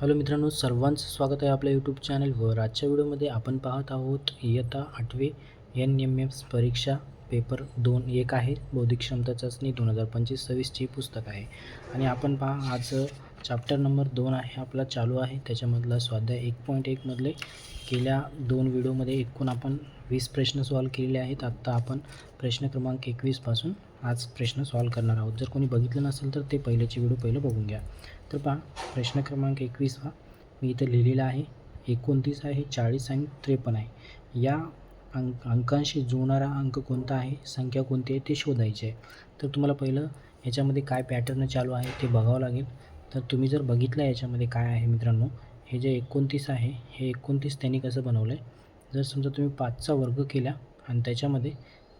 Hello मित्रांनो सर्वांचं स्वागत आहे आपल्या यूट्यूब चॅनलवर आजच्या व्हिडिओमध्ये आपण पाहत आहोत इयत्ता आठवी एन एम एस परीक्षा पेपर दोन एक आहे. बौद्धिक क्षमता चाचणी दोन हजार पंचवीस सव्वीसची पुस्तक आहे. आणि आपण पहा आज चॅप्टर नंबर दोन आहे. आपला चालू आहे. त्याच्यामधला स्वाध्याय एक पॉईंट एकमधले गेल्या दोन व्हिडिओमध्ये एकूण आपण वीस प्रश्न सॉल्व केलेले आहेत. आत्ता आपण प्रश्न क्रमांक एकवीसपासून आज प्रश्न सॉल्व करणार आहोत. जर कोणी बघितलं नसेल तर ते पहिल्याची व्हिडिओ पहिलं बघून घ्या. तर पहा प्रश्न क्रमांक एकवीस हा मी इथं लिहिलेला आहे एकोणतीस आहे चाळीस आणि त्रेपन्न आहे. या अंक अंकांशी जुळणारा अंक कोणता आहे संख्या कोणती आहे ते शोधायचे आहे. तर तुम्हाला पहिलं याच्यामध्ये काय पॅटर्न चालू आहे ते बघावं लागेल. तर तुम्ही जर बघितलं याच्यामध्ये काय आहे मित्रांनो हे जे एकोणतीस आहे हे एकोणतीस त्यांनी कसं बनवलं आहे जर समजा तुम्ही पाचचा वर्ग केला आणि त्याच्यामध्ये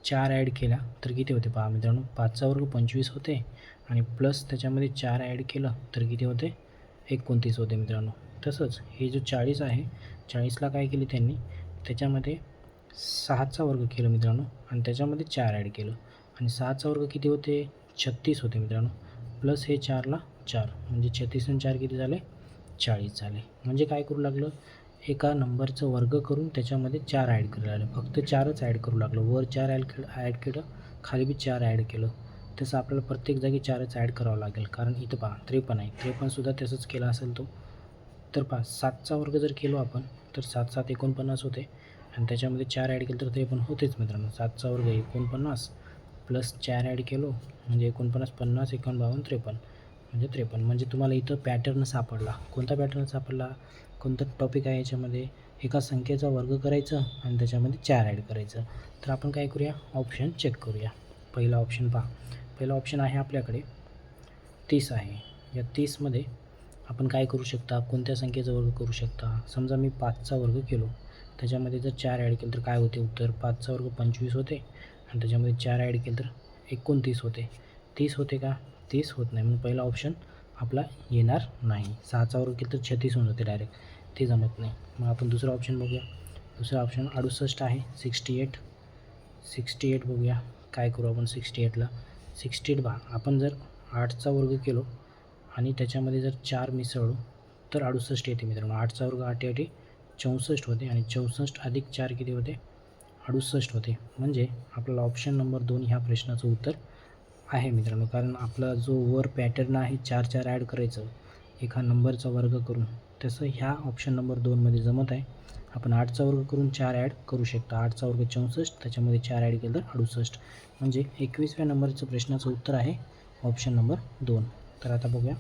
चार ॲड केला तर किती होते पहा मित्रांनो? पाचचा वर्ग पंचवीस होते आणि प्लस त्याच्यामध्ये चार ॲड केलं तर किती होते? एकोणतीस होते मित्रांनो. तसंच हे जो चाळीस आहे चाळीसला काय केले त्यांनी? त्याच्यामध्ये सहाचा वर्ग केलं मित्रांनो आणि त्याच्यामध्ये चार ॲड केलं. आणि सहाचा वर्ग किती होते? छत्तीस होते मित्रांनो. प्लस हे चारला चार. म्हणजे छत्तीस आणि चार किती झाले? चाळीस झाले. म्हणजे काय करू लागलं? एका नंबरचं वर्ग करून त्याच्यामध्ये चार ॲड करायला लागलं. फक्त चारच ॲड करू लागलं. वर चार ॲड केलं ॲड केलं खाली बी चार ॲड केलं. तसं आपल्याला प्रत्येक जागी चारच ॲड करावं लागेल. कारण इथं पहा त्रेपन्न आहे. त्रेपन्नसुद्धा तसंच केलं असेल तो. तर पहा सातचा वर्ग जर केलो आपण तर सात सात एकोणपन्नास होते. आणि त्याच्यामध्ये चार ॲड केलं तर त्रेपन्न होतेच मित्रांनो. सातचा वर्ग एकोणपन्नास प्लस चार ॲड केलो म्हणजे एकोणपन्नास पन्नास एकोण बावन्न त्रेपन्न. म्हणजे त्रेपन्न. म्हणजे तुम्हाला इथं पॅटर्न सापडला. कोणता पॅटर्न सापडला? कोणतं टॉपिक आहे याच्यामध्ये? एका संख्येचा वर्ग करायचा आणि त्याच्यामध्ये चार ॲड करायचं. तर आपण काय करूया? ऑप्शन चेक करूया. पहिला ऑप्शन पहा. पहिला ऑप्शन आहे आपल्याकडे. तीस आहे. या तीसमध्ये आपण काय करू शकता? कोणत्या संख्येचा वर्ग करू शकता? समजा मी पाचचा वर्ग केलो. त्याच्यामध्ये जर चार ॲड केलं तर काय होते? उत्तर पाचचा वर्ग पंचवीस होते. आणि त्याच्यामध्ये चार ॲड केलं तर एकोणतीस होते. तीस होते का? तीस होत नाही. म्हणून पहिला ऑप्शन आपला येणार नाही. सहाचा वर्ग केलं तर छत्तीस होऊन जाते डायरेक्ट ते जमत नाही. मग आपण दुसरा ऑप्शन बघूया. दुसरा ऑप्शन अडुसष्ट आहे. सिक्स्टी एट सिक्स्टी एट बघूया. काय करू आपण सिक्स्टी एटला सिक्स्टी एट बा आपण जर आठचा वर्ग केलो आणि त्याच्यामध्ये जर चार मिसळलो तर अडुसष्ट येते मित्रांनो. आठचा वर्ग आठ आठी चौसष्ट होते आणि चौसष्ट अधिक चार किती होते? अडुसष्ट होते. म्हणजे आपल्याला ऑप्शन नंबर दोन ह्या प्रश्नाचं उत्तर आहे मित्रांनो. कारण आपला जो वर पॅटर्न आहे चार चार ॲड करायचं एका नंबरचा वर्ग करून. तसं ह्या ऑप्शन नंबर दोनमध्ये जमत आहे. आपण आठचा वर्ग करून चार ॲड करू शकता. आठचा वर्ग चौसष्ट त्याच्यामध्ये चार ॲड केलं तर अडुसष्ट. म्हणजे एकवीसव्या नंबरचं प्रश्नाचं उत्तर आहे ऑप्शन नंबर दोन. तर आता बघूया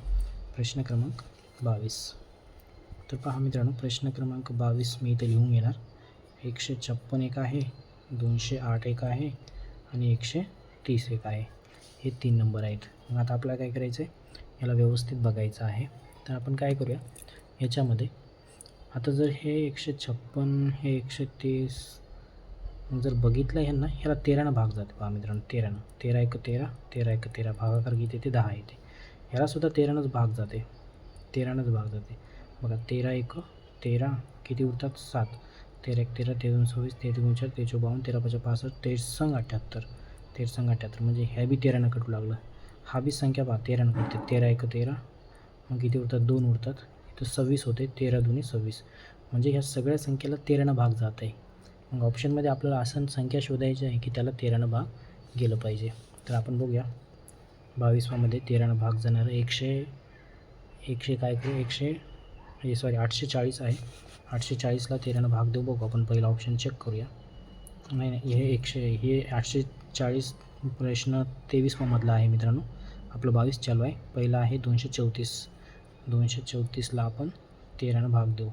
प्रश्न क्रमांक बावीस. तर पहा मित्रांनो प्रश्न क्रमांक बावीस मी इथे लिहून घेणार. एकशे छप्पन एक आहे दोनशे आठ एक आहे आणि एकशे तीस एक आहे. हे तीन नंबर आहेत. मग आता आपल्याला काय करायचं आहे याला व्यवस्थित बघायचं आहे. तर आपण काय करूया? ह्याच्यामध्ये आता जर हे एकशे छप्पन हे एकशे तीस जर बघितलं ह्यांना ह्याला तेरानं भाग जाते पहा मित्रांनो तेरानं. तेरा एक तेरा तेरा एक तेरा. भागाकार किती येते? दहा येते. ह्यालासुद्धा तेरानंच भाग जाते. तेरानंच भाग जाते. बघा तेरा एक तेरा किती उरतात? सात. तेरा एक तेरा ते दोन सव्वीस ते दोन चार ते चोबावन्न तेरा पाच पासष्ट तेरसंग अठ्ठ्याहत्तर तेरसंग अठ्ठ्याहत्तर म्हणजे ह्या बी तेरानं कटू लागलं. हा बी संख्या पहा तेरानं कटते. तेरा एक तेरा मग किती उरतात? दोन उरतात. तर सव्वीस होते तेरा दोन्ही सव्वीस. म्हणजे ह्या सगळ्या संख्येला तेरानं भाग जात आहे. मग ऑप्शनमध्ये आपल्याला असं संख्या शोधायची आहे की त्याला तेरानं भाग गेलं पाहिजे. तर आपण बघूया. बावीसवामध्ये तेरानं भाग जाणार एकशे एकशे काय करू? एकशे हे सॉरी आठशे चाळीस आहे. आठशे चाळीसला तेरानं भाग देऊ. बघू आपण पहिला ऑप्शन चेक करूया. नाही नाही हे एकशे हे आठशे चाळीस प्रश्न तेवीसवामधला आहे मित्रांनो. आपलं बावीस चालू आहे. पहिला आहे दोनशे चौतीस. दोनशे चौतीसला आपण तेरानं भाग देऊ.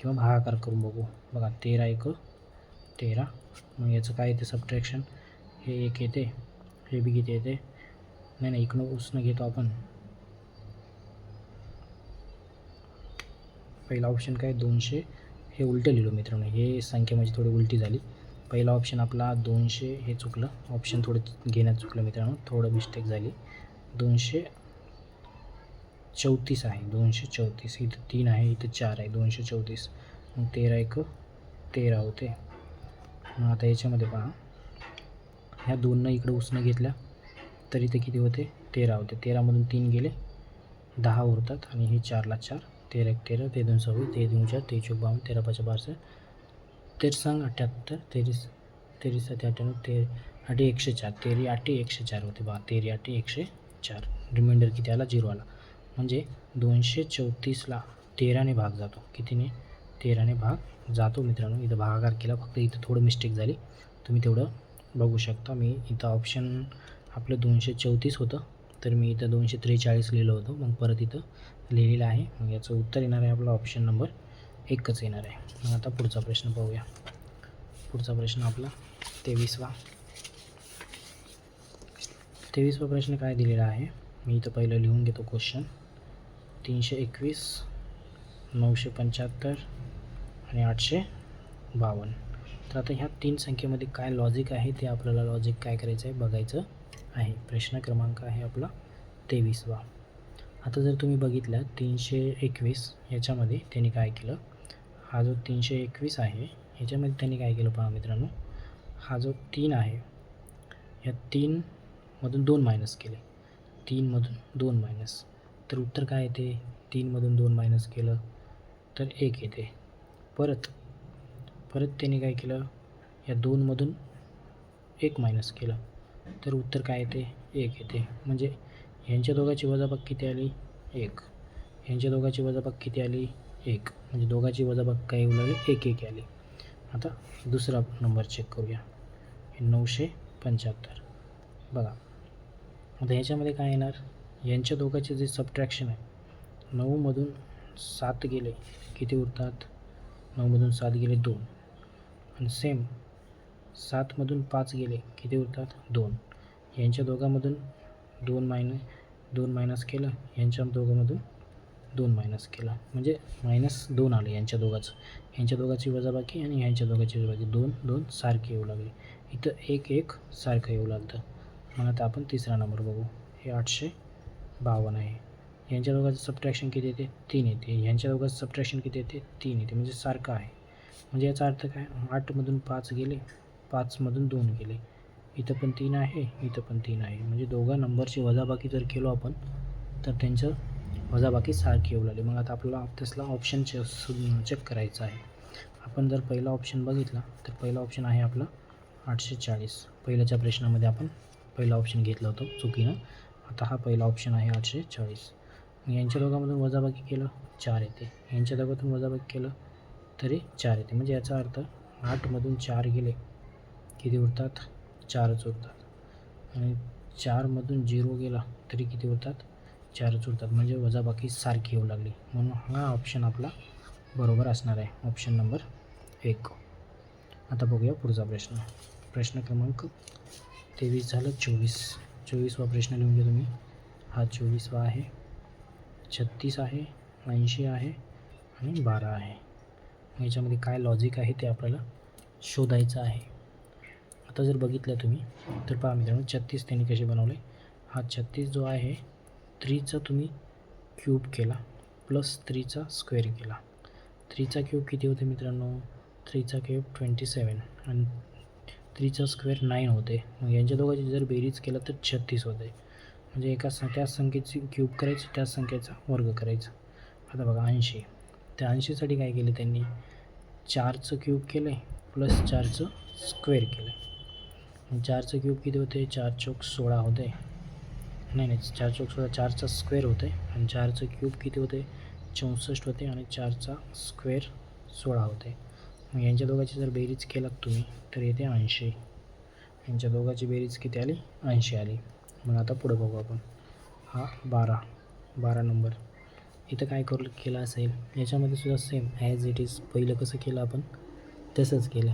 किंवा भागाकार करून बघू. बघा तेरा एक तेरा. मग याचं काय येते? सबट्रॅक्शन हे एक येते. हे बी किती येते? नाही नाही इकडं उसनं घेतो आपण. पहिला ऑप्शन काय? दोनशे. हे उलटं लिहिलो मित्रांनो. हे संख्या म्हणजे थोडी उलटी झाली. पहिला ऑप्शन आपला दोनशे. हे चुकलं. ऑप्शन थोडं घेण्यात चुकलं मित्रांनो. थोडं मिस्टेक झाली. दोनशे चौतीस आहे दोनशे चौतीस. इथं तीन आहे इथं चार आहे दोनशे चौतीस. मग तेरा एक तेरा होते. मग आता याच्यामध्ये पहा. ह्या दोननं इकडं उसनं घेतल्या तरी इथे किती होते? तेरा होते. तेरामधून तीन गेले दहा उरतात आणि हे चारला चार. तेरा एक तेरा ते दोन सव्वीस ते दोन चार ते चोक बावन्न तेरा पाच बारसे तेर सांग अठ्ठ्याहत्तर तेरीस तेरीस ते अठ्ठ्याण्णव ते आठी एकशे चार. तेरी आठी एकशे चार होते. बा तेरी आठी एकशे चार. रिमाइंडर किती आला? झिरो आला. म्हणजे दोनशे चौतीसला तेराने भाग जातो. कितीने? तेराने भाग जातो मित्रांनो. इथं भागाकार केला. फक्त इथं थोडं मिस्टेक झाली. तुम्ही तेवढं बघू शकता. मी इथं ऑप्शन आपलं दोनशे चौतीस होतं. तर मी इथं दोनशे त्रेचाळीस लिहिलं होतं. मग परत इथं लिहिलेलं आहे. मग याचं उत्तर येणार आहे आपला ऑप्शन नंबर एकच येणार आहे. मग आता पुढचा प्रश्न पाहूया. पुढचा प्रश्न आपला तेवीसवा. तेवीसवा प्रश्न काय दिलेला आहे? मी इथं पहिलं लिहून घेतो क्वेश्चन तीनशे एकवीस नऊशे पंच्याहत्तर आणि आठशे बावन्न. तर आता ह्या तीन संख्येमध्ये काय लॉजिक आहे ते आपल्याला लॉजिक काय करायचं आहे बघायचं आहे. प्रश्न क्रमांक आहे आपला तेवीसवा. आता जर तुम्ही बघितलं तीनशे एकवीस याच्यामध्ये त्यांनी काय केलं? हा जो तीनशे एकवीस आहे ह्याच्यामध्ये त्यांनी काय केलं पहा मित्रांनो? हा जो तीन आहे या तीनमधून दोन मायनस केले. तीनमधून दोन मायनस तर उत्तर काय येते? तीनमधून दोन मायनस केलं तर एक येते. परत परत त्यांनी काय केलं? या दोनमधून एक मायनस केलं. तर उत्तर काय येते? एक येते. म्हणजे ह्यांच्या दोघांची वजाबाग किती आली? एक. ह्यांच्या दोघांची वजाबाग किती आली? एक. म्हणजे दोघांची वजाबाग काय येऊ लागली एक एक आली. आता दुसरा नंबर चेक करूया. हे नऊशे पंच्याहत्तर. बघा. आता ह्याच्यामध्ये काय येणार? यांच्या दोघांचे जे सबट्रॅक्शन आहे नऊमधून सात गेले किती उरतात? नऊमधून सात गेले दोन. आणि सेम सातमधून पाच गेले किती उरतात? दोन. यांच्या दोघांमधून दोन मायनस दोन मायनस केलं यांच्या दोघांमधून दोन मायनस केला. म्हणजे मायनस दोन आले यांच्या दोघाचं. यांच्या दोघाची वजाबाकी आणि यांच्या दोघाची वजाबाकी. दोन दोन सारखे येऊ लागले. इथं एक एक सारखं येऊ लागतं. मग आता आपण तिसरा नंबर बघू. हे आठशे बावन्न आहे. यांच्या दोघाचं सबट्रॅक्शन किती येते? तीन येते. यांच्या दोघाचं सबट्रॅक्शन किती येते? तीन येते. म्हणजे सारखं आहे. म्हणजे याचा अर्थ काय? आठमधून पाच गेले. पाचमधून दोन गेले. इथं पण तीन आहे. इथं पण तीन आहे. म्हणजे दोघा नंबरची वजाबाकी जर केलो आपण तर त्यांचं वजाबाकी सारखी येऊ लागली. मग आता आपल्याला त्यासला ऑप्शन चे चेक करायचं आहे. आपण जर पहिला ऑप्शन बघितला तर पहिला ऑप्शन आहे आपला आठशे चाळीस. पहिल्याच्या प्रश्नामध्ये आपण पहिला ऑप्शन घेतलं होतं चुकीनं. आता हा पहिला ऑप्शन आहे आठशे चाळीस. यांच्या दोघांमधून वजाबाकी केलं चार येते. यांच्या दोघातून वजाबाकी केलं तरी चार येते. म्हणजे याचा अर्थ आठमधून चार गेले किती उरतात? चारच उरतात. आणि चारमधून झिरो गेला तरी किती उरतात? चारच उरतात. म्हणजे वजाबाकी सारखी येऊ लागली. म्हणून हा ऑप्शन आपला बरोबर असणार आहे. ऑप्शन नंबर एक. आता बघूया पुढचा प्रश्न. प्रश्न क्रमांक तेवीस झालं चोवीस. चोवीसवा प्रश्न लिहून घ्या तुम्ही. हा चोवीसवा आहे. छत्तीस आहे ऐंशी आहे आणि बारा आहे. मग याच्यामध्ये काय लॉजिक आहे ते आपल्याला शोधायचं आहे. आता जर बघितलं तुम्ही तर पहा मित्रांनो छत्तीस त्यांनी कसे बनवले? हा छत्तीस जो आहे थ्रीचा तुम्ही क्यूब केला प्लस थ्रीचा स्क्वेअर केला. थ्रीचा क्यूब किती होते मित्रांनो? थ्रीचा क्यूब ट्वेंटी सेवन आणि थ्रीचा स्क्वेअर नाईन होते. मग यांच्या दोघांची जर बेरीज केलं तर छत्तीस होते. म्हणजे एका स त्याच संख्येची क्यूब करायची त्याच संख्येचा वर्ग करायचा. आता बघा ऐंशी. त्या ऐंशीसाठी काय केले त्यांनी? चारचं क्यूब केलं आहे प्लस चारचं स्क्वेअर केलं आहे चारचं क्यूब किती होते? चार चौक सोळा होते. नाही नाही चार चौक सोळा चारचा स्क्वेअर होते. आणि चारचं क्यूब किती होते? चौसष्ट होते आणि चारचा स्क्वेअर सोळा होते. मग यांच्या दोघांची जर बेरीज केलात तुम्ही तर येते ऐंशी. यांच्या दोघांची बेरीज किती आली? ऐंशी आली. मग आता पुढं बघू आपण. हा बारा. बारा नंबर. इथं काय करू केलं असेल? याच्यामध्ये सुद्धा सेम ॲज इट इज पहिलं कसं केलं आपण? तसंच केलं.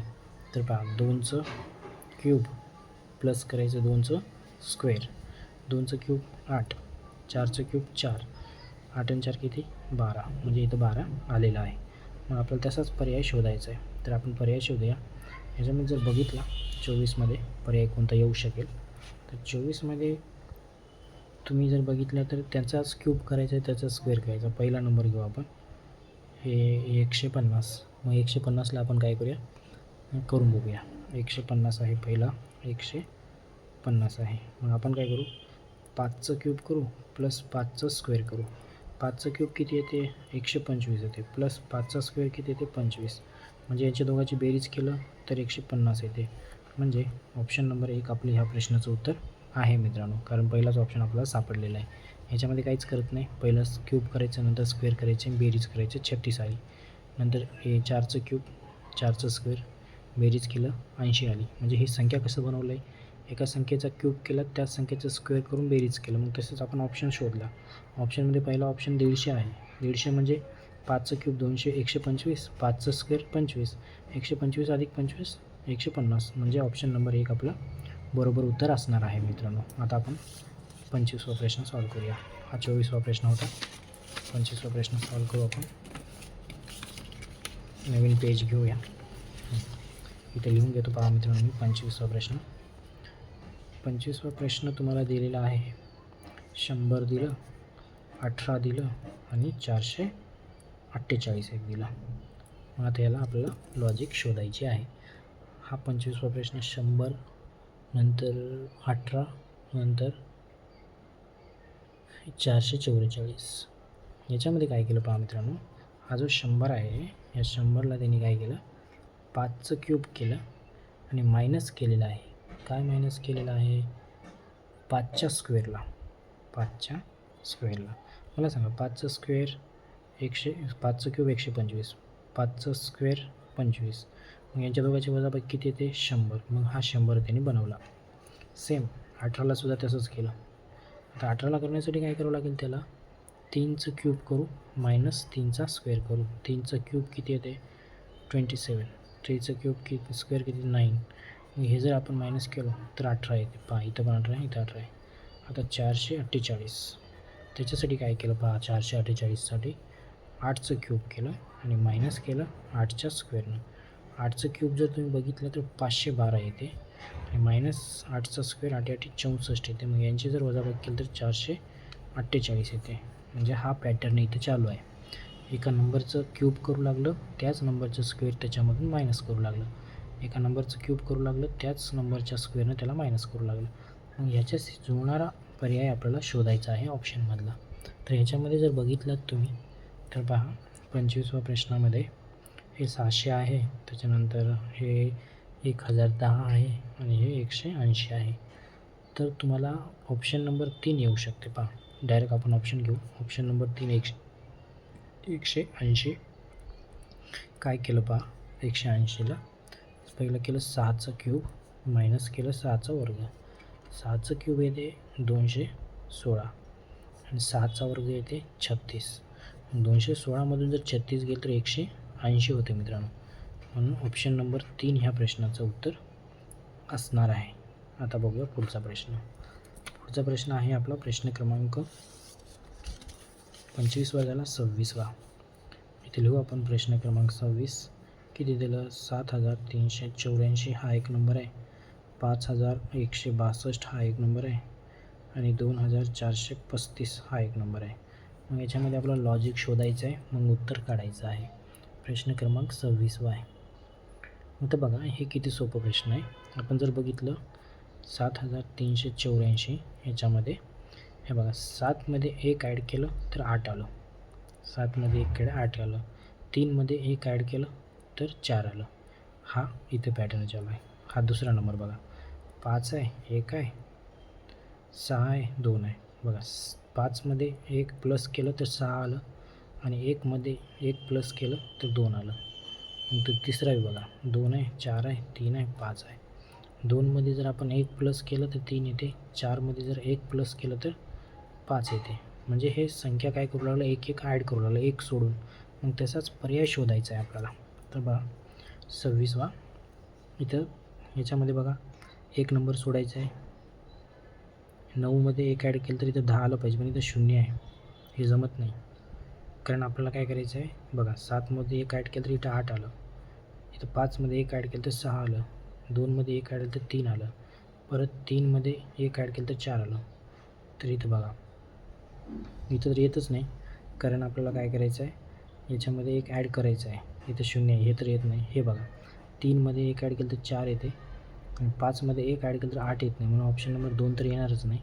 तर पहा दोनचं क्यूब प्लस करायचं दोनचं स्क्वेअर दोनचं क्यूब आठ. चारचं क्यूब चार. आठ आणि चार किती? बारा. म्हणजे इथं बारा आलेला आहे. मग आपल्याला तसाच पर्याय शोधायचा आहे. तर आपण पर्याय शोधूया. ह्याच्यामध्ये जर बघितला चोवीसमध्ये पर्याय कोणता येऊ शकेल तर चोवीसमध्ये तुम्ही जर बघितलं तर त्याचाच क्यूब करायचा आहे त्याचा स्क्वेअर करायचा पहिला नंबर घेऊ आपण. हे एकशे पन्नास मग एकशे पन्नासला आपण काय करूया? करून बघूया. एकशे पन्नास आहे पहिला एकशे पन्नास आहे. मग आपण काय करू? पाचचं क्यूब करू प्लस पाचचं स्क्वेअर करू. पाचचं क्यूब किती येते? एकशे पंचवीस येते. प्लस पाचचा स्क्वेअर किती येते? पंचवीस. म्हणजे यांच्या दोघांची बेरीज केलं तर एकशे पन्नास येते. म्हणजे ऑप्शन नंबर एक आपलं ह्या प्रश्नाचं उत्तर आहे मित्रांनो. कारण पहिलाच ऑप्शन आपल्याला सापडलेला आहे. ह्याच्यामध्ये काहीच करत नाही. पहिलं क्यूब करायचं नंतर स्क्वेअर करायचे बेरीज करायचे छत्तीस आली. नंतर हे चारचं क्यूब चारचं स्क्वेअर बेरीज केलं ऐंशी आली. म्हणजे ही संख्या कसं बनवलं आहे एका संख्येचा क्यूब केला त्याच संख्येचं स्क्वेअर करून बेरीज केलं. मग तसंच आपण ऑप्शन शोधला. ऑप्शनमध्ये पहिला ऑप्शन दीडशे आहे. दीडशे म्हणजे पाचचं क्यूब दोनशे एकशे पंचवीस पाचचं स्क्वेअर पंचवीस एकशे पंचवीस अधिक पंचवीस एकशे पन्नास. म्हणजे ऑप्शन नंबर एक आपलं बरोबर उत्तर असणार आहे मित्रांनो. आता आपण पंचवीसवा प्रश्न सॉल्व करूया. हा चोवीसवा प्रश्न होता. पंचवीसवा प्रश्न सॉल्व करू आपण. नवीन पेज घेऊया. इथे लिहून घेतो पहा मित्रांनो मी पंचवीसवा प्रश्न. पंचवीसवा प्रश्न तुम्हाला दिलेला आहे. शंभर दिलं अठरा दिलं आणि चारशे अठ्ठेचाळीस एक दिला. मग आता याला आपल्याला लॉजिक शोधायची आहे. हा पंचवीसवा प्रश्न शंभर नंतर अठरा नंतर चारशे चौवेचाळीस. याच्यामध्ये काय केलं पहा मित्रांनो? हा जो शंभर आहे या शंभरला त्यांनी काय केलं? पाचचं क्यूब केलं आणि मायनस केलेलं आहे. काय मायनस केलेलं आहे? पाचच्या स्क्वेअरला पाचच्या स्क्वेअरला मला सांगा पाचचं स्क्वेअर एकशे पाचचं क्यूब एकशे पंचवीस. पाचचं स्क्वेअर पंचवीस. मग यांच्या दोघांची वजाबाकी किती येते? शंभर. मग हा शंभर त्यांनी बनवला. सेम अठराला सुद्धा तसंच केलं. आता अठराला करण्यासाठी काय करावं लागेल त्याला? तीनचं क्यूब करू मायनस तीनचा स्क्वेअर करू. तीनचं क्यूब किती येते? ट्वेंटी सेवन थ्रीचं क्यूब किती स्क्वेअर किती? नाईन मग हे जर आपण मायनस केलं तर अठरा येते. पहा इथं पण अठरा आहे इथं अठरा आहे. आता चारशे अठ्ठेचाळीस. त्याच्यासाठी काय केलं? पहा चारशे अठ्ठेचाळीससाठी आठचं क्यूब केलं आणि मायनस केलं आठच्या स्क्वेअरनं आठचं क्यूब जर तुम्ही बघितलं तर पाचशे बारा येते. आणि मायनस आठचा स्क्वेअर आठ आठ चौसष्ट येते. मग यांची जर वजाबाकी केली तर चारशे अठ्ठेचाळीस येते. म्हणजे हा पॅटर्न इथे चालू आहे. एका नंबरचं क्यूब करू लागलं त्याच नंबरचं स्क्वेअर त्याच्यामधून मायनस करू लागलं. एका नंबरचं क्यूब करू लागलं त्याच नंबरच्या स्क्वेअरनं त्याला मायनस करू लागलं. मग ह्याच्याशी जुळणारा पर्याय आपल्याला शोधायचा आहे ऑप्शनमधला तर ह्याच्यामध्ये जर बघितलं तुम्ही तर पहा पंचवीसव्या प्रश्नामध्ये हे सहाशे आहे त्याच्यानंतर हे एक हजार दहा आहे आणि हे एकशे ऐंशी आहे. तर तुम्हाला ऑप्शन नंबर तीन येऊ शकते पहा. डायरेक्ट आपण ऑप्शन घेऊ. ऑप्शन नंबर तीन एकशे एकशे ऐंशी. काय केलं पहा? एकशे ऐंशीला. पहिलं केलं सहाचं क्यूब मायनस केलं सहाचा वर्ग. सहाचं क्यूब येते दोनशे सोळा आणि सहाचा वर्ग येते छत्तीस. दोनशे सोळामधून जर छत्तीस गेलं तर एकशे ऐंशी होते मित्रांनो. म्हणून ऑप्शन नंबर तीन ह्या प्रश्नाचं उत्तर असणार आहे. आता बघूया पुढचा प्रश्न. पुढचा प्रश्न आहे आपला प्रश्न क्रमांक पंचवीसवा झाला सव्वीसवा. इथे लिहू आपण प्रश्न क्रमांक सव्वीस. किती दिलं? सात हजार तीनशे चौऱ्याऐंशी. हा एक नंबर आहे. पाच हजार एकशे बासष्ट हा एक नंबर आहे. आणि दोन हजार चारशे पस्तीस हा एक नंबर आहे. मग याच्यामध्ये आपलं लॉजिक शोधायचं आहे मग उत्तर काढायचं आहे. प्रश्न क्रमांक सव्वीसवा आहे. मग तर बघा हे किती सोपं प्रश्न आहे. आपण जर बघितलं सात हजार तीनशे चौऱ्याऐंशी ह्याच्यामध्ये हे बघा सातमध्ये एक ॲड केलं तर आठ आलं. सातमध्ये एक ॲड आठ आलं. तीनमध्ये एक ॲड केलं तर चार आलं. हा इथे पॅटर्न चालू आहे. हा दुसरा नंबर बघा. पाच आहे एक आहे सहा आहे दोन आहे. बघा पाचमध्ये एक प्लस केलं तर सहा आलं आणि एकमध्ये एक प्लस केलं तर दोन आलं. मग तिसरा आहे बघा दोन आहे चार आहे तीन आहे पाच आहे. दोनमध्ये जर आपण एक प्लस केलं तर तीन येते. चारमध्ये जर एक प्लस केलं तर पाच येते. म्हणजे हे संख्या काय करू लागलं? एक एक ॲड करू लागलं. एक सोडून. मग त्याचाच पर्याय शोधायचा आहे आपल्याला. तर बघा सव्वीसवा. इथं ह्याच्यामध्ये बघा एक नंबर सोडायचा आहे. नऊमध्ये एक ॲड केलं तर इथं दहा आलं पाहिजे पण इथं शून्य आहे. हे जमत नाही. कारण आपल्याला काय करायचं आहे? बघा सातमध्ये एक ॲड केलं तर इथं आठ आलं. इथं पाचमध्ये एक ॲड केलं तर सहा आलं. दोनमध्ये एक ॲड केलं तर तीन आलं. परत तीनमध्ये एक ॲड केलं तर चार आलं. तर इथं बघा. इथं तर येतच नाही. कारण आपल्याला काय करायचं आहे? याच्यामध्ये एक ॲड करायचं आहे. इथं शून्य आहे. हे तर येत नाही. हे बघा. तीनमध्ये एक ॲड केलं तर चार येते. आणि पाचमध्ये एक ॲड केलं तर आठ येत नाही. म्हणून ऑप्शन नंबर दोन तर येणारच नाही.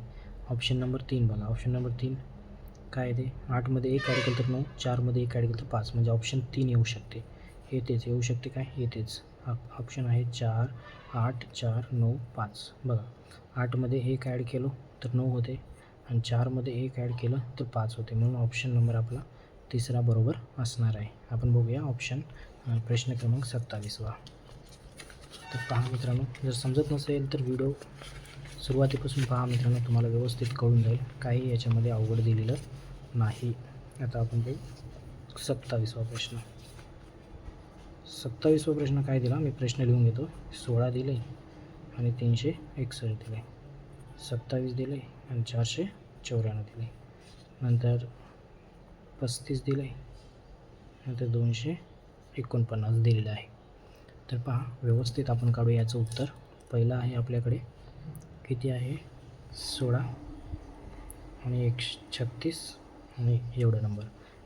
ऑप्शन नंबर तीन बघा. ऑप्शन नंबर तीन काय ते? आठमध्ये एक ॲड केलं तर नऊ चारमध्ये एक ॲड केलं तर पाच. म्हणजे ऑप्शन तीन येऊ शकते. येतेच येऊ शकते काय? येतेच ऑप्शन आहे चार आठ चार नऊ पाच. बघा. आठमध्ये एक ॲड केलं तर नऊ होते. आणि चारमध्ये एक ॲड केलं तर पाच होते. म्हणून ऑप्शन नंबर आपला तिसरा बरोबर असणार आहे. आपण बघूया ऑप्शन प्रश्न क्रमांक सत्तावीसवा. तर पहा मित्रांनो जर समजत नसेल तर व्हिडिओ सुरुवातीपासून पहा मित्रांनो तुम्हाला व्यवस्थित कळून जाईल. काही याच्यामध्ये अवघड दिलेलं नाही. आता आपण काही सत्तावीसवा प्रश्न. सत्तावीसवा प्रश्न काय दिला? मी प्रश्न लिहून घेतो. सोळा दिले आणि तीनशे एकसष्ट दिले. सत्तावीस दिले आणि चारशे चौऱ्याण्णव दिले. नंतर पस्तीस दिले. नंतर दोनशे एकोणपन्नास दिलेलं आहे. तर पहा व्यवस्थित आपण काढू याचं उत्तर. पहिलं आहे आपल्याकडे किती आहे? सोळा आणि एक छत्तीस आणि एवढा नंबर.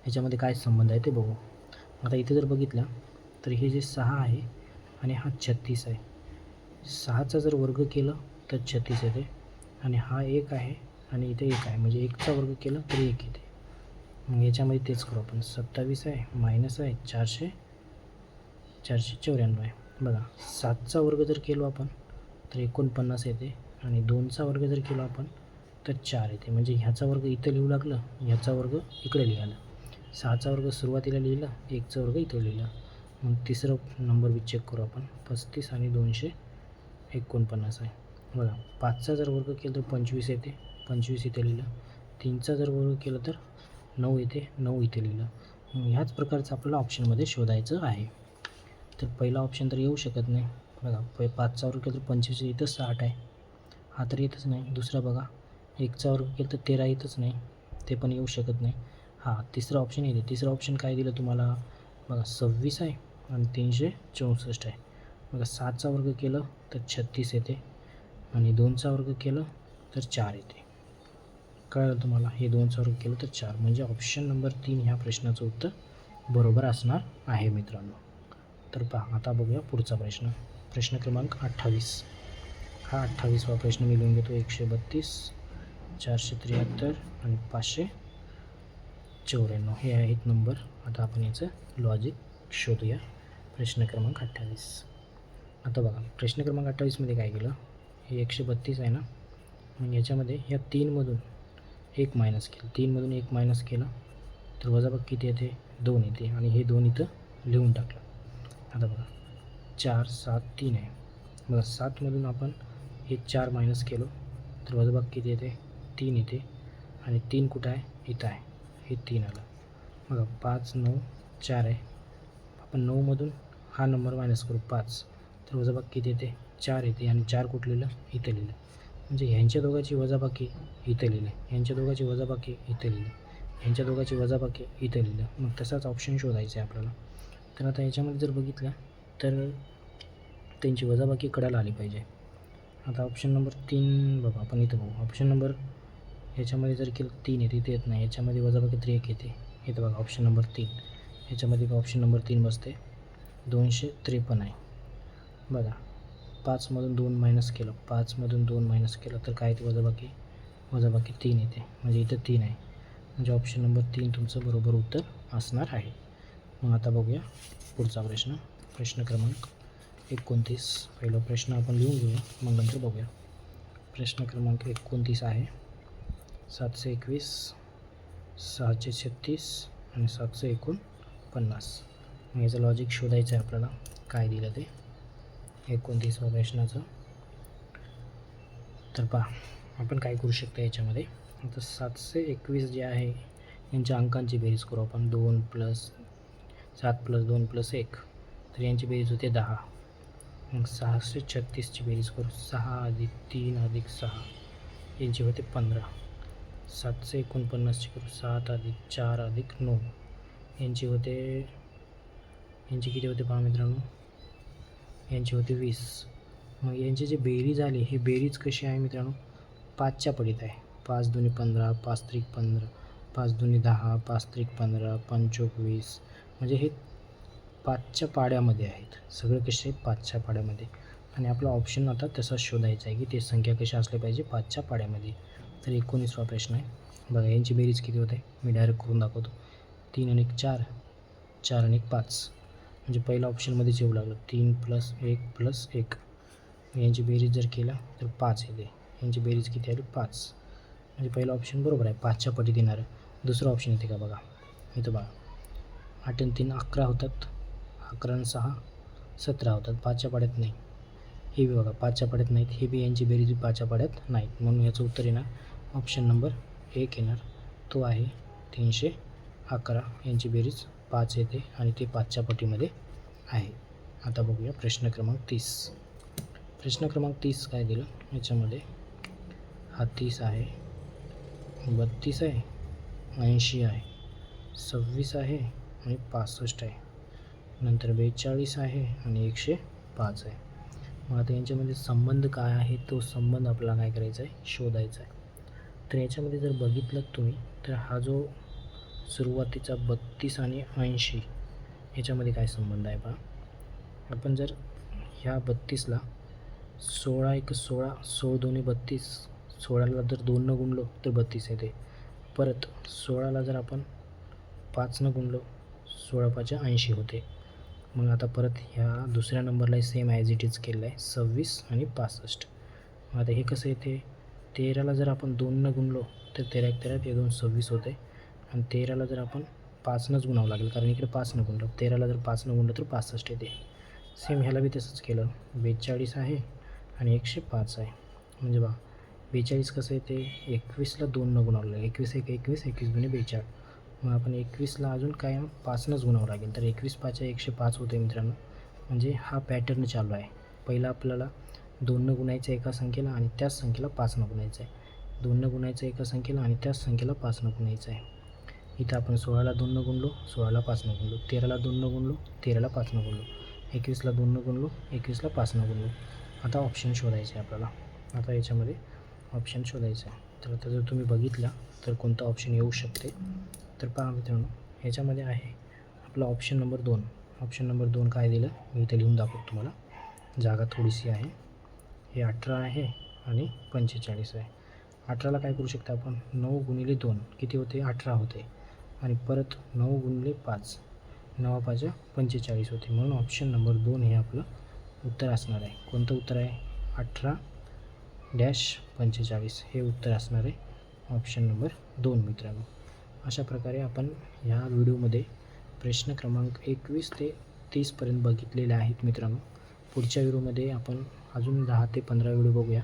याच्यामध्ये काय संबंध आहे ते बघू. आता इथे जर बघितलं तर हे जे सहा आहे आणि हा छत्तीस आहे. सहाचा जर वर्ग केलं तर छत्तीस येते. आणि हा एक आहे आणि इथे एक आहे. म्हणजे एकचा वर्ग केला तरी एक येते. मग याच्यामध्ये तेच करू आपण. सत्तावीस आहे मायनस आहे चारशे चारशे चौऱ्याण्णव आहे. बघा सातचा वर्ग जर केलो आपण तर एकोणपन्नास येते आणि दोनचा वर्ग जर केला आपण तर चार येते. म्हणजे ह्याचा वर्ग इथं लिहू लागलं ह्याचा वर्ग इकडे लिहायला. सहाचा वर्ग सुरुवातीला लिहिलं एकचा वर्ग इथं लिहिलं. मग तिसरा नंबर बी चेक करू आपण. पस्तीस आणि दोनशे एकोणपन्नास आहे. बघा पाचचा जर वर्ग केला तर पंचवीस येते. पंचवीस इथे लिहिलं. तीनचा जर वर्ग केला तर नऊ येते. नऊ इथे लिहिलं. मग ह्याच प्रकारचं आपल्याला ऑप्शनमध्ये शोधायचं आहे. तर पहिला ऑप्शन तर येऊ शकत नाही. बघा प पाचचा वर्ग केलं तर पंचवीस इथं साठ आहे. हा तर येतच नाही. दुसरा बघा एकचा वर्ग केला तर तेरा येतच नाही. ते पण येऊ शकत नाही. हां तिसरं ऑप्शन येते. तिसरं ऑप्शन काय दिलं तुम्हाला? बघा सव्वीस आहे आणि तीनशे चौसष्ट आहे. बघा सातचा वर्ग केलं तर छत्तीस येते आणि दोनचा वर्ग केलं तर चार येते. कळलं तुम्हाला? हे दोनचा वर्ग केलं तर चार. म्हणजे ऑप्शन नंबर तीन ह्या प्रश्नाचं उत्तर बरोबर असणार आहे मित्रांनो. तर पहा आता बघूया पुढचा प्रश्न. प्रश्न क्रमांक अठ्ठावीस. हा अठ्ठावीसवा प्रश्न मी लिहून घेतो. एकशे बत्तीस चारशे त्र्याहत्तर आणि पाचशे चौऱ्याण्णव. हे आहेत नंबर. आता आपण याचं लॉजिक शोधूया. प्रश्न क्रमांक अठ्ठावीस. आता बघा प्रश्न क्रमांक अठ्ठावीसमध्ये काय केलं? हे एकशे बत्तीस आहे ना? मग याच्यामध्ये ह्या तीनमधून एक मायनस केलं. तीनमधून एक मायनस केलं तर वजाबाग किती येते? दोन येते. आणि हे दोन इथं लिहून टाकलं. आता बघा. चार सात तीन आहे. बघा सातमधून आपण हे चार मायनस केलो. तर वजाबाग किती येते? तीन येते. आणि तीन कुठं आहे? इथं आहे. हे तीन आलं. बघा पाच नऊ चार आहे. आपण नऊमधून हा नंबर मायनस करू पाच. तर वजाबाग किती येते? चार येते. आणि चार कुठं लिहिलं? इथं लिहिलं. म्हणजे ह्यांच्या दोघाची वजाबाकी इथं लिहिलं. ह्यांच्या दोघाची वजाबाकी इथं लिहिलं. ह्यांच्या दोघाची वजाबाकी इथं लिहिलं. मग तसाच ऑप्शन शोधायचा आहे आपल्याला. तर आता याच्यामध्ये जर बघितलं तर त्यांची वजाबाकी कडायला आली पाहिजे. आता ऑप्शन नंबर तीन बघा आपण इथं बघू. ऑप्शन नंबर ह्याच्यामध्ये जर केलं तीन येते इथे येत नाही. याच्यामध्ये वजाबाकी तरी एक येते. इथं बघा ऑप्शन नंबर तीन. ह्याच्यामध्ये ऑप्शन नंबर तीन बसते. दोनशे त्रेपन्न आहे. बघा पाचमधून दोन मायनस केलं. पाचमधून दोन मायनस केलं तर काय ते वजाबाकी? वजाबाकी तीन येते. म्हणजे इथं तीन आहे. म्हणजे ऑप्शन नंबर तीन तुमचं बरोबर उत्तर असणार आहे. मग आता बघूया पुढचा प्रश्न. प्रश्न क्रमांक एकोणतीस. पहिला प्रश्न आपण लिहून घेऊया. मग नंतर बघूया. प्रश्न क्रमांक एकोणतीस आहे. सातशे एकवीस सहाशे छत्तीस आणि सातशे एकोणपन्नास. मग याचं लॉजिक शोधायचं आहे आपल्याला. काय दिलं ते? एकोणतीसवा प्रश्नाचं. तर पहा आपण काय करू शकतो याच्यामध्ये? आता सातशे एकवीस जे आहे यांच्या अंकांची बेरीज करू आपण. दोन प्लस सात प्लस दोन प्लस एक. तर यांची बेरीज होते दहा. मग सहाशे छत्तीसची बेरीज करू. सहा अधिक तीन अधिक सहा. यांची होते पंधरा. सातशे एकोणपन्नासची करू. सात अधिक चार अधिक नऊ. यांची होते यांची किती होते पहा मित्रांनो? यांची होते वीस. मग यांची जी बेरीज आली ही बेरीज कशी आहे मित्रांनो? पाचच्या पडीत आहे. पाच दोन्ही पंधरा पाच त्रिक पंधरा. पाच दोन्ही दहा पाच त्रिक पंधरा पंचोक वीस म्हणजे हे पाचच्या पाड्यामध्ये आहेत. सगळे कसे पाचच्या पाड्यामध्ये. आणि आपला ऑप्शन आता तसाच शोधायचा आहे की ते संख्या कशा असल्या पाहिजे पाचच्या पाड्यामध्ये. तर एकोणीसवा प्रश्न आहे. बघा यांची बेरीज किती होते? मी डायरेक्ट करून दाखवतो. तीन आणि चार. चार आणि एक पाच. म्हणजे पहिल्या ऑप्शनमध्येच येऊ लागलं. तीन प्लस एक प्लस एक. यांची बेरीज जर केला तर पाच येते. यांची बेरीज किती आली? पाच. म्हणजे पहिलं ऑप्शन बरोबर आहे. पाचच्या पटीत येणारं. दुसरं ऑप्शन येते का बघा? इथं बघा. आठ आणि तीन अकरा होतात. अकरा आणि सहा सतरा होतात. पाचच्या पाड्यात नाही. हे बी बघा पाचच्या पाड्यात नाहीत. हे बी यांची बेरीज पाचच्या पाड्यात नाहीत. म्हणून याचं उत्तर येणार. ऑप्शन नंबर एक येणार. तो आहे तीनशे अकरा. यांची बेरीज पाच येते आणि ते पाचच्या पटीमध्ये आहे. आता बघूया प्रश्न क्रमांक तीस. प्रश्न क्रमांक तीस काय दिलं? याच्यामध्ये हा तीस आहे. बत्तीस आहे. ऐंशी आहे. सव्वीस आहे. आणि पासष्ट आहे. नंतर बेचाळीस आहे आणि एकशे पाच आहे. मग आता यांच्यामध्ये संबंध काय आहे? तो संबंध आपल्याला काय करायचा आहे? शोधायचा आहे. तर याच्यामध्ये जर बघितलं तुम्ही तर हा जो सुरुवातीचा बत्तीस आणि ऐंशी याच्यामध्ये काय संबंध आहे पहा. आपण जर ह्या बत्तीसला सोळा एक सोळा सोळ दोन्ही बत्तीस सोळाला जर दोननं गुणलो तर बत्तीस येते. परत सोळाला जर आपण पाचनं गुणलो सोळा पाचच्या ऐंशी होते. मग आता परत ह्या दुसऱ्या नंबरलाही सेम ॲज इट इज केलेलं आहे. सव्वीस आणि पासष्ट. मग आता हे कसं येते? तेराला जर आपण दोननं गुणलो तर तेरा एक तेरा ते दोन सव्वीस होते. आणि तेराला जर आपण पाचनंच गुणावं लागेल कारण इकडे पाचनं गुणलं. तेराला जर पाचनं गुणलं तर पासष्ट येते. सेम ह्याला बी तसंच केलं. बेचाळीस आहे आणि एकशे पाच आहे. म्हणजे बा बेचाळीस कसं येते? एकवीसला दोननं गुणावं लागेल. एकवीस एक एकवीस एकवीस गुणे बेचाळीस मग आपण एकवीसला अजून काय पाचनंच गुणावं लागेल. तर एकवीस पाचच्या एकशे पाच होते मित्रांनो. म्हणजे हा पॅटर्न चालू आहे. पहिला आपल्याला दोननं गुणायचं एका संख्येला आणि त्याच संख्येला पाचनं गुणायचं आहे. दोननं गुणायचं एका संख्येला आणि त्याच संख्येला पाचनं गुणायचं आहे. इथं आपण सोळाला दोननं गुणलो सोळाला पाचनं गुणलो तेराला दोननं गुणलो तेराला पाचनं गुणलो एकवीसला दोननं गुणलो एकवीसला पाचनं गुणलो. आता ऑप्शन शोधायचं आहे आपल्याला. आता याच्यामध्ये ऑप्शन शोधायचं आहे. तर आता जर तुम्ही बघितला तर कोणता ऑप्शन येऊ शकते? तर पहा मित्रांनो ह्याच्यामध्ये आहे आपला ऑप्शन नंबर दोन. ऑप्शन नंबर दोन काय दिलं? मी इथे लिहून दाखवतो तुम्हाला. जागा थोडीशी आहे. हे अठरा आहे आणि पंचेचाळीस आहे. अठराला काय करू शकता आपण? नऊ गुणिले दोन. किती होते? अठरा होते. आणि परत नऊ गुणिले पाच. नवा पाच पंचेचाळीस होते. म्हणून ऑप्शन नंबर दोन हे आपलं उत्तर असणार आहे. कोणतं उत्तर आहे? अठरा डॅश पंचेचाळीस. हे उत्तर असणार आहे. ऑप्शन नंबर दोन मित्रांनो. अशा प्रकारे आपण ह्या व्हिडिओमध्ये प्रश्न क्रमांक एकवीस ते तीसपर्यंत बघितलेले आहेत मित्रांनो. पुढच्या व्हिडिओमध्ये आपण अजून दहा ते पंधरा व्हिडिओ बघूया.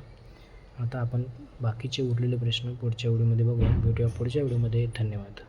आता आपण बाकीचे उरलेले प्रश्न पुढच्या व्हिडिओमध्ये बघूया. भेटूया पुढच्या व्हिडिओमध्ये. धन्यवाद.